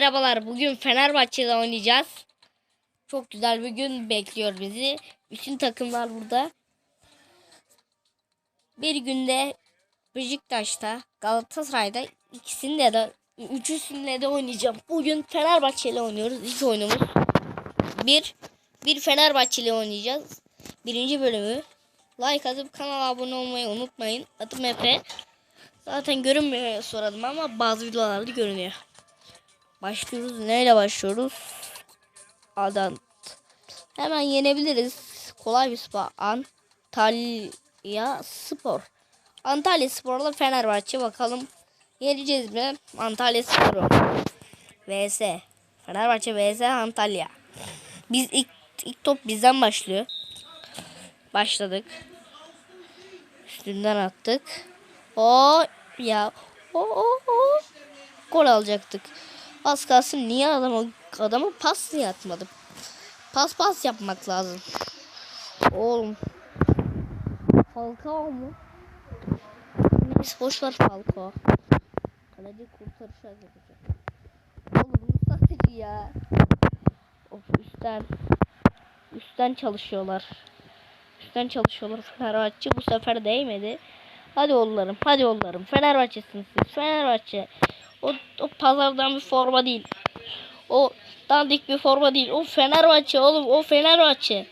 merhabalar. Bugün Fenerbahçe'de oynayacağız. Çok güzel bir gün bekliyor bizi. Bütün takımlar burada. Bir günde Beşiktaş'ta, Galatasaray'da ikisinde de üçüsünde de oynayacağım. Bugün Fenerbahçe ile oynuyoruz. İlk oyunumuz. Bir, bir Fenerbahçe ile oynayacağız. Birinci bölümü. Like atıp kanala abone olmayı unutmayın. Adım Efe. Zaten görünmüyor soralım ama bazı videolarda görünüyor. Başlıyoruz. Neyle başlıyoruz? Adant. Hemen yenebiliriz. Kolay bir spor. Antalya Spor. Antalya Spor'la Fenerbahçe bakalım. Yeneceğiz mi? Antalya Spor'u. VS. Fenerbahçe VS Antalya. Biz ilk, ilk top bizden başlıyor. Başladık. Üstünden attık. O ya. O o o. Gol alacaktık. Az kalsın niye adama adamı pas niye atmadım? Pas pas yapmak lazım. Oğlum. Falcao mu? Neyse boş ver Falcao. Kaleci kurtarış yapacak. Oğlum satıcı ya. Of üstten. Üstten çalışıyorlar. Üstten çalışıyorlar Fenerbahçe. Bu sefer değmedi. Hadi oğullarım. Hadi oğullarım. Fenerbahçe'siniz siz. Fenerbahçe. O, o pazardan bir forma değil. O dandik bir forma değil. O Fenerbahçe oğlum. O Fenerbahçe.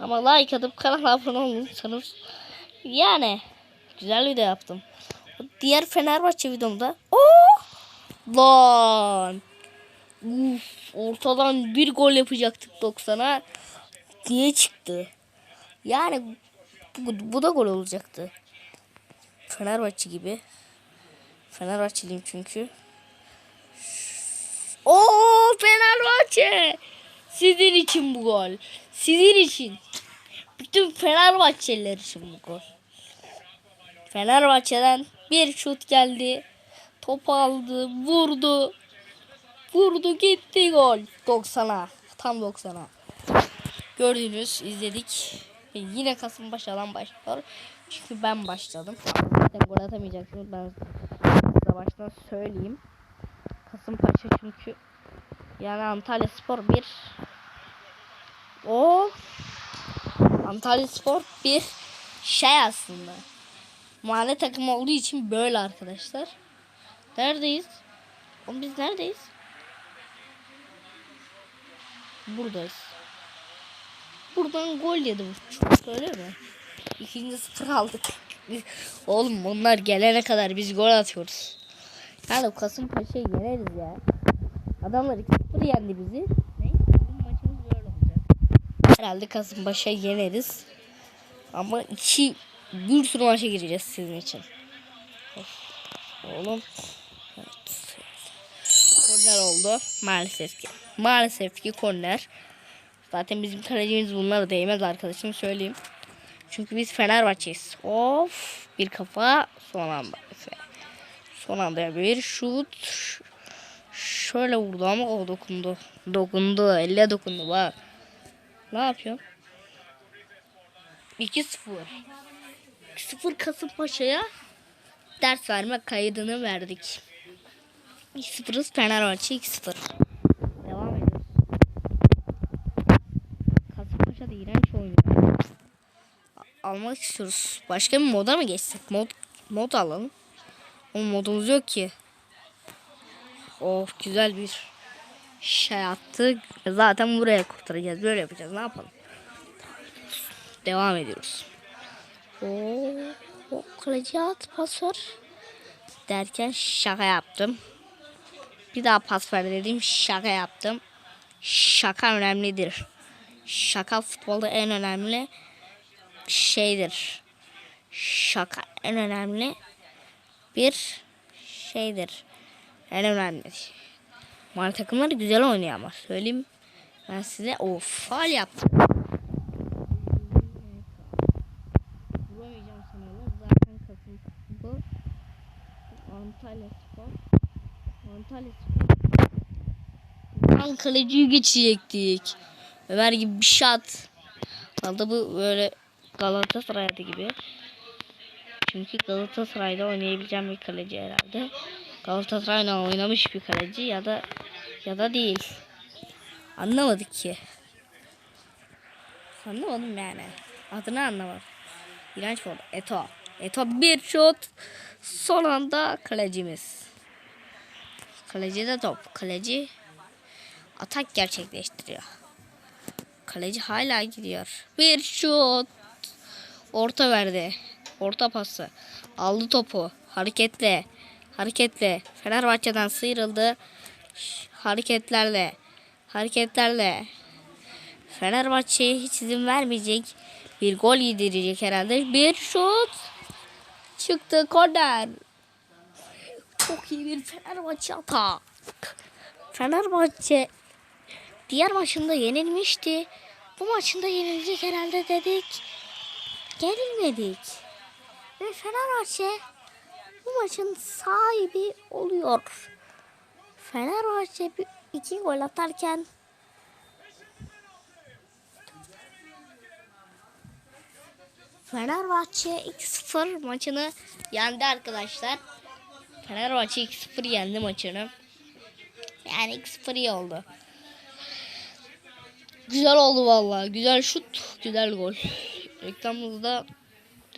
Ama like atıp kanala abone olursanız. Yani. Güzel video yaptım. O diğer Fenerbahçe videomda. Oh! Lan. Uf, ortadan bir gol yapacaktık 90'a. Diye çıktı. Yani bu, bu da gol olacaktı. Fenerbahçe gibi. Fenerbahçeliyim çünkü. O Fenerbahçe. Sizin için bu gol. Sizin için. Bütün Fenerbahçeliler için bu gol. Fenerbahçe'den bir şut geldi. Top aldı, vurdu. Vurdu gitti gol. 90'a. Tam 90'a. Gördünüz, izledik. Ve yine Kasımpaşa'dan başlıyor. Çünkü ben başladım. Zaten gol atamayacaksınız. Ben size baştan söyleyeyim. Kasımpaşa çünkü yani Antalya Spor bir o Antalya Spor bir şey aslında. Mahalle takımı olduğu için böyle arkadaşlar. Neredeyiz? Oğlum biz neredeyiz? Buradayız. Buradan gol yedi bu çocuk öyle mi? İkinci sıfır aldık. Oğlum onlar gelene kadar biz gol atıyoruz. Yani Kasımpaşa'yı yeneriz ya. Adamlar 2-0 yendi bizi. Neyse bizim maçımız böyle olacak. Herhalde Kasımpaşa'yı yeneriz. Ama iki bir sürü maça gireceğiz sizin için. Of. Oğlum. Evet. Korner oldu. Maalesef ki. Maalesef ki korner. Zaten bizim kalecimiz bunlara değmez arkadaşım söyleyeyim. Çünkü biz Fenerbahçe'yiz. Of bir kafa son anda. Son anda bir şut. Şöyle vurdu ama o dokundu. Dokundu. Elle dokundu bak. Ne yapıyor? 2-0. 2-0 Kasımpaşa'ya ders verme kaydını verdik. 2-0'ız Fenerbahçe 2-0. Devam ediyoruz. Kasımpaşa da iğrenç oynuyor. Almak istiyoruz. Başka bir moda mı geçsek? Mod, mod alalım. O modumuz yok ki. Of güzel bir şey attı. Zaten buraya kurtaracağız. Böyle yapacağız. Ne yapalım? Devam ediyoruz. Oo, o kaleci at pas ver. Derken şaka yaptım. Bir daha pas ver dedim. Şaka yaptım. Şaka önemlidir. Şaka futbolda en önemli şeydir. Şaka en önemli bir şeydir. En önemli. Mali takımları güzel oynuyor ama söyleyeyim ben size o faal yaptım. Vuramayacağım sanıyorlar. Zaten kasım bu. Antalya Spor. Antalya Spor. Lan kaleciyi geçecektik. Ömer gibi bir şat. Kaldı bu böyle Galatasaray'da gibi. Çünkü Galatasaray'da oynayabileceğim bir kaleci herhalde. Galatasaray'la oynamış bir kaleci ya da Ya da değil. Anlamadık ki. Anlamadım yani. Adını anlamadım. İğrenç oldu. Eto. Eto bir şut. Son anda kalecimiz. Kaleci de top. Kaleci atak gerçekleştiriyor. Kaleci hala gidiyor. Bir şut. Orta verdi. Orta pası. Aldı topu. Hareketle. Hareketle. Fenerbahçe'den sıyrıldı. Hareketlerle. Hareketlerle. Fenerbahçe'ye hiç izin vermeyecek. Bir gol yedirecek herhalde. Bir şut. Çıktı korner. Çok iyi bir Fenerbahçe hata. Fenerbahçe diğer maçında yenilmişti. Bu maçında yenilecek herhalde dedik. Yenilmedik. Ve Fenerbahçe bu maçın sahibi oluyor. Fenerbahçe iki gol atarken Fenerbahçe 2-0 maçını yendi arkadaşlar. Fenerbahçe 2-0 yendi maçını. Yani 2-0 iyi oldu. Güzel oldu vallahi. Güzel şut, güzel gol. Reklamımızda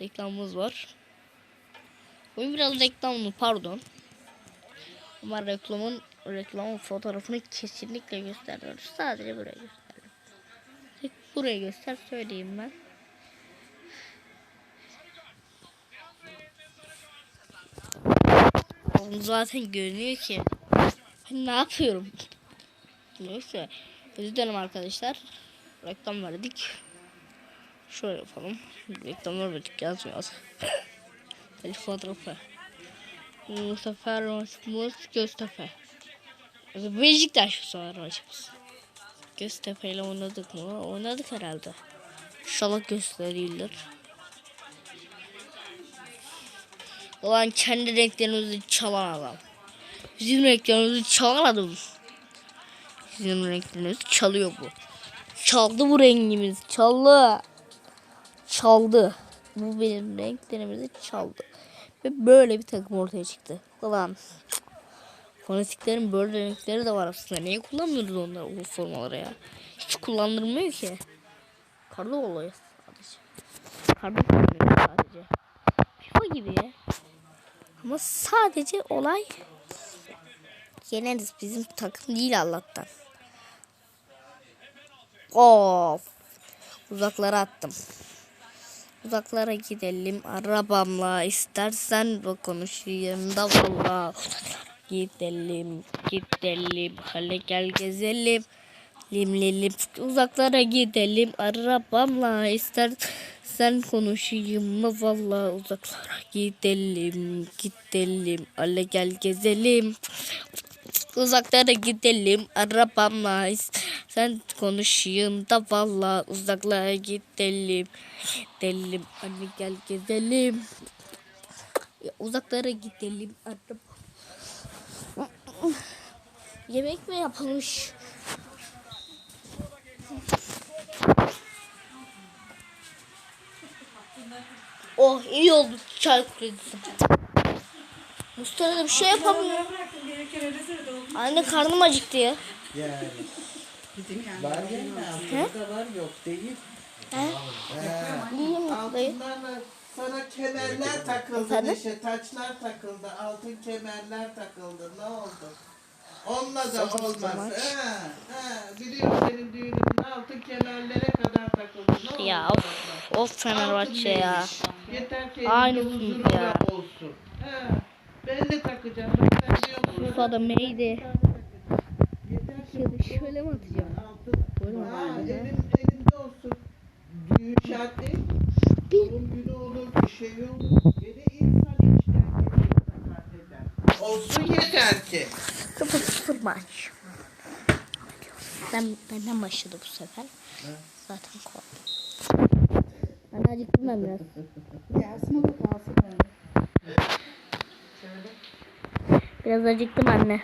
reklamımız var. Oyun biraz reklamlı pardon. Ama reklamın reklamın fotoğrafını kesinlikle gösteriyoruz. Sadece buraya gösterdim. Buraya göster söyleyeyim ben. Onu zaten görünüyor ki. Ne yapıyorum? Neyse. Özür dilerim arkadaşlar. Reklam verdik. Şöyle yapalım. Reklam vermedik yazmıyor. El fotoğrafı. Mustafa Ramos Göztepe. Beşiktaş sonra maçımız. Göztepe ile oynadık mı? Oynadık herhalde. İnşallah gösterilir. Ulan kendi renklerimizi çalan adam. Bizim renklerimizi çalan adam. Bizim renklerimizi çalıyor bu. Çaldı bu rengimiz. Çaldı. Çaldı. Bu benim renklerimizi çaldı. Ve böyle bir takım ortaya çıktı. Ulan. Fanatiklerin böyle renkleri de var aslında. Niye kullanmıyoruz onları o formaları ya? Hiç kullandırmıyor ki. Karlı oluyor sadece. Karlı kullanıyor sadece. FIFA gibi ya. Ama sadece olay yeneriz. Bizim takım değil Allah'tan. Of. Uzaklara attım. Uzaklara gidelim arabamla. İstersen bu konuşayım da valla. Gidelim, gidelim. Hale gel gezelim. Limlelim. Uzaklara gidelim arabamla. İstersen konuşayım mı valla. Uzaklara gidelim, gidelim. Hale gel gezelim. Uzaklara gidelim arabamla sen konuşayım da valla uzaklara gidelim. Gidelim hadi gel gezelim. Ya, uzaklara gidelim araba yemek mi yapılmış? Oh iyi oldu çay kredisi. Mustafa da bir şey yapamıyor. Anne karnım acıktı ya. Yani. Var ya? Altında var yok değil. Yiyeyim dayı. Altınlarla sana kemerler takıldı Efendim? Neşe. Taçlar takıldı. Altın kemerler takıldı. Ne oldu? Onunla da Saçma olmaz. sapan. He, he. Biliyorum senin düğünün altın kemerlere kadar takıldı. Ne Ya oldu? of, of Fenerbahçe ya. Yeter ki Aynı huzuru ya. olsun. He. Ben de takacağım. Yeter ki Şöyle, şöyle mi atacağım? Böyle mi Ha, atacağım? elin, elinde olsun. Düğün şart değil. Doğum günü olur, bir şey olur. Gene insan içten geliyor eder. Olsun yeter ki. 0-0 maç. Ben, benden başladı bu sefer. Zaten korktum. Ben acıktım ben biraz. Gelsin o da kalsın şöyle. Biraz acıktım anne.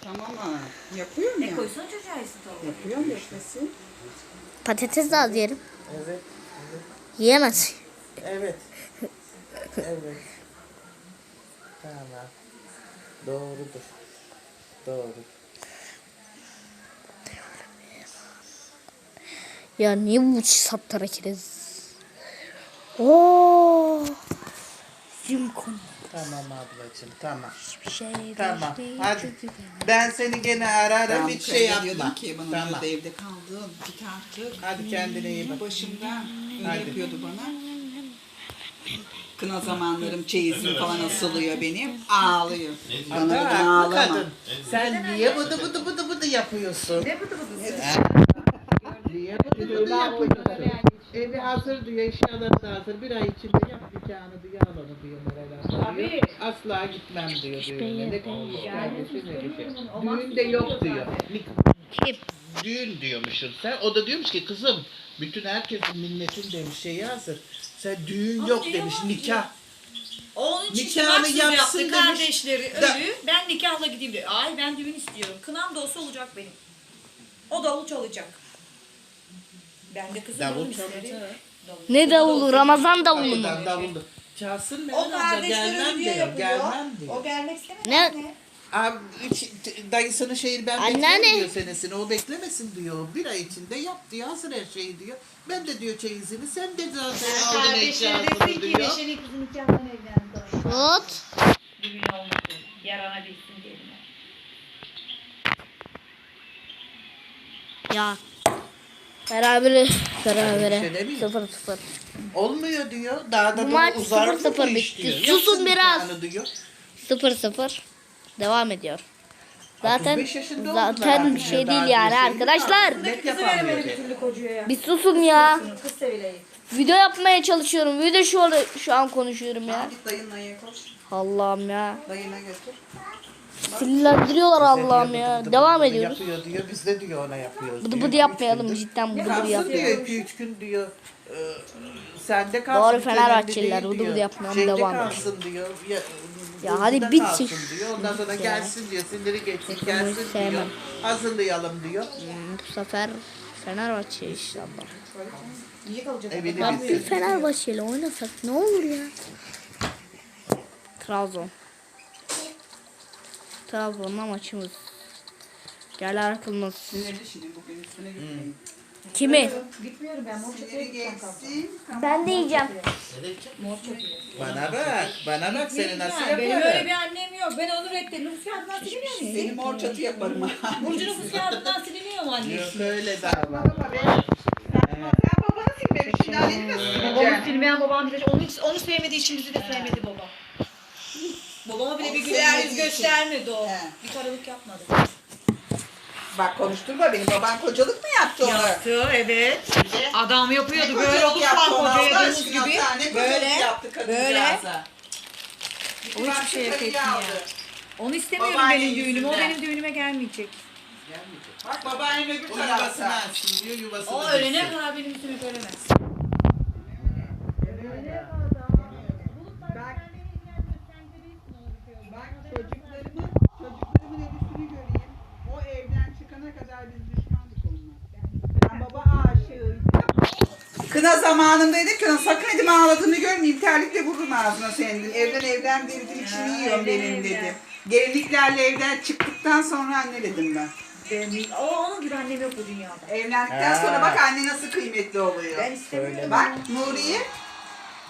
Tamam ha. Yapıyor mu? E ya? koysana çocuğa yesin. Yapıyor mu yesin? Patates de az yerim. Evet. Yiyemez. Evet. evet. Tamam. Doğrudur. Doğru. Ya niye bu saptara kiriz? Oo! Jim Conner. Tamam ablacığım tamam. Bir şey Tamam hadi. Ben seni gene ararım Ben hiç şey diyordum yapma. ki bana Tamam. burada evde kaldım. Bir tartı. Hadi kendine iyi bak. Başımda öyle Hadi. yapıyordu bana. Kına zamanlarım çeyizim falan asılıyor benim. Ağlıyor. Bana haklı ağlama. kadın. Sen niye bıdı bıdı bıdı bıdı yapıyorsun? Ne bıdı bıdı Niye bıdı bıdı yapıyorsun? Evi hazır diyor, eşyaları da hazır. Bir ay içinde yap nikahını diyor, al onu diyor Meral abla diyor. Asla gitmem diyor düğüne. Ne konuşmuş kardeşim ne bir şey. Düğün de yok diyor. Nik- Düğün diyormuşsun sen. O da diyormuş ki kızım bütün herkesin milletin demiş şeyi hazır. Sen düğün yok demiş nikah. Onun için Nikahını Nikahını yapsın yaptı demiş. kardeşleri Da- ölü. Ben nikahla gideyim diyor. Ay ben düğün istiyorum. Kınam da olsa olacak benim. O davul çalacak. Ben de kızım Davul çalacak. Ne davulu? Ramazan davulu mu? Davuldan davuldu. Çalsın Meral O kardeşleri gelmem diyor. Gelmem diyor. O gelmek istemedi. Ne? anne. Abi hiç- dayısının şeyini ben Anneanne. bekliyorum diyor senesini. O beklemesin diyor. Bir ay içinde yap diyor. Hazır her şeyi diyor. Ben de diyor çeyizini. Sen de zaten aldın Kardeşleri eşyasını desin ki diyor. Neşe'nin kızı nikahdan evlendi. Şut. Düğün olmasın. Yaranabilsin diye. Ya. Berabere. Şey Berabere. demeyeyim. Sıfır sıfır. Olmuyor diyor. Daha da Bu maç uzar sıfır sıfır bitti. Susun biraz. Sıfır sıfır. Devam ediyor. Zaten 35 yaşında oldular zaten bir şey değil yani şey arkadaşlar. Bir susun ya. Video yapmaya çalışıyorum. Video şu an, şu an konuşuyorum ya. Allah'ım ya. Dayına götür. Sinirlendiriyorlar Allah'ım ya. diyor, bıdı Devam bıdı ediyoruz. Yapıyor diyor. Biz de diyor ona yapıyoruz. Bıdı diyor. bıdı yapmayalım cidden bıdı bıdı Kalsın yap. diyor 2-3 gün diyor. E, sende kalsın. Doğru Fenerbahçeliler, bıdı bıdı diyor. yapmayalım, Şeyde devam kalsın diyor. Ya, Ya hadi buzluda bit kalsın çek- diyor. Ondan sonra Ya. gelsin diyor. Siniri geçsin Takımı gelsin diyor. sevmem. Hazırlayalım diyor. Hmm, Bu sefer Fenerbahçe inşallah. Niye kalacak? Evini bir bitsin. Fenerbahçe ile oynasak ne olur ya? Trabzon. Trabzon'la maçımız. Gel arkamız. Sinirli şimdi bugün üstüne gitmeyin. Kimi? Gitmiyorum ben. Mor çatıya Siniri gideceğim geçsin. Ben de yiyeceğim. Mor çatıya. Bana bak. Bana bak seni nasıl benim öyle yaparım. bir annem yok. Ben onu reddettim. Nüfus kağıdından siliniyor mu? Seni mor çatı yaparım ha. Burcu nüfus kağıdından siliniyor mu anne? Yok öyle dava. Sen babanı silmemiş. Nasıl Babamı sileceksin? silmeyen babam bize onu, hiç- onu sevmediği için bizi de sevmedi baba. Babama bile bir güler yüz göstermedi o. He. Bir karalık yapmadı. Bak konuşturma beni. Baban kocalık mı yaptı onu? Yaptı evet. Adam yapıyordu Ne böyle kocalık olursan yaptı kocaya dönüş aşkına? gibi. Ne Böyle. kocalık yaptı kadıncağıza? O hiçbir şey hak etmiyor. Onu istemiyorum Babaanne benim düğünüme. O yüzünden. benim düğünüme gelmeyecek. Bak babaannem öbür O yuvasını tarafta. açsın diyor yuvasını O ölene kadar benim üstüme göremez. Bak çocuklarımın, çocuklarımın ölüsünü göreyim. O evden çıkana kadar biz düşmandık onunla. Ben baba aşığıydım. Kına zamanındaydı ki ona sakın dedim ağladığını görmeyeyim. Terlikle vururum ağzına senin dedim. Evden evden dedim içini yiyorum benim dedim. Gelinliklerle evden çıktıktan sonra anne dedim ben. Benim, o onun gibi annem yok bu dünyada. Evlendikten Ha. sonra bak anne nasıl kıymetli oluyor. Ben istemiyorum. Bak Nuriye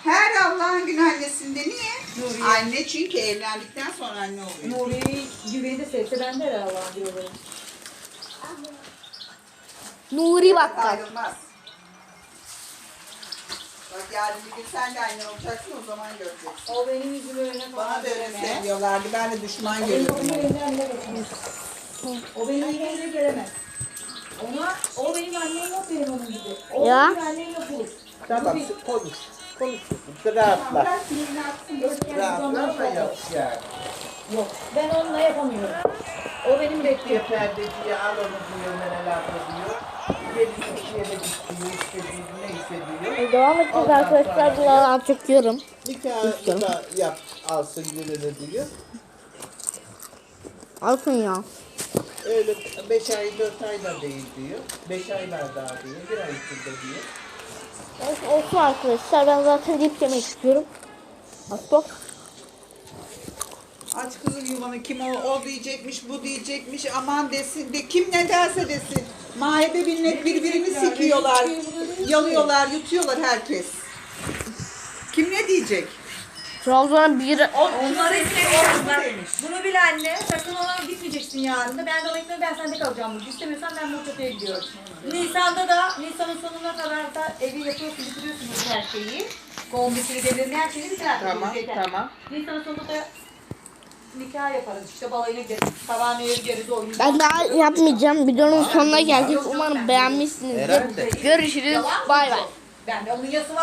her Allah'ın günü annesinde niye? Nuriye. Anne çünkü evlendikten sonra anne oluyor. Nuriye'yi güveni de sevse ben de herhalde olurum. Nuri Bakkal. Ayrılmaz. Bak yarın bir gün sen de anne olacaksın o zaman göreceksin. O benim yüzümü önüne Bana da öyle seviyorlardı. Ben de düşman görüyordum. O benim yüzümü göremez. Ona, o benim annem yok benim onun gibi. O Ya. benim annem yok bu. Tamam konuş. Konuş. Rahatla. Bırak sinirini atsın. Rahatla da yap yani. Yok. Ben onunla yapamıyorum. O benim bekliyor. Perdeciye al onu diyor Meral abla diyor. Gelin ikiye de. Devam edeceğiz arkadaşlar. Birazdan çekiyorum. Nikahı da yap alsın gününü diyor. Alsın ya. Öyle 5 ay 4 ay da değil diyor. 5 ay var daha diyor. Bir ay içinde diyor. Neyse, Olsun arkadaşlar. Ben zaten dip yemek istiyorum. Asla. Aç kızım yuvanı kim o, o diyecekmiş bu diyecekmiş aman desin de kim ne derse desin. Mahallede millet birbirini sikiyorlar. Yalıyorlar, yutuyorlar herkes. Kim ne diyecek? Trabzon'a bir Onları istemiyorlar. Bunu bil anne. Sakın ona gitmeyeceksin yarın da. Ben de ekmeği ben sende kalacağım bugün. İstemiyorsan ben Murta'ya gidiyorum. Nisan'da da Nisan'ın sonuna kadar da evi yapıyorsun, bitiriyorsunuz her şeyi. Kombisini, demirini, her şeyini bitirersiniz. Tamam, tamam. Nisan'ın sonunda da nikah yaparız. İşte balayına gideriz. Sabahına gideriz, oyunu. Ben daha yapmayacağım. Videonun sonuna geldik. Umarım beğenmişsinizdir. Herhalde. Görüşürüz. Bay bay. Ben de onun yası var.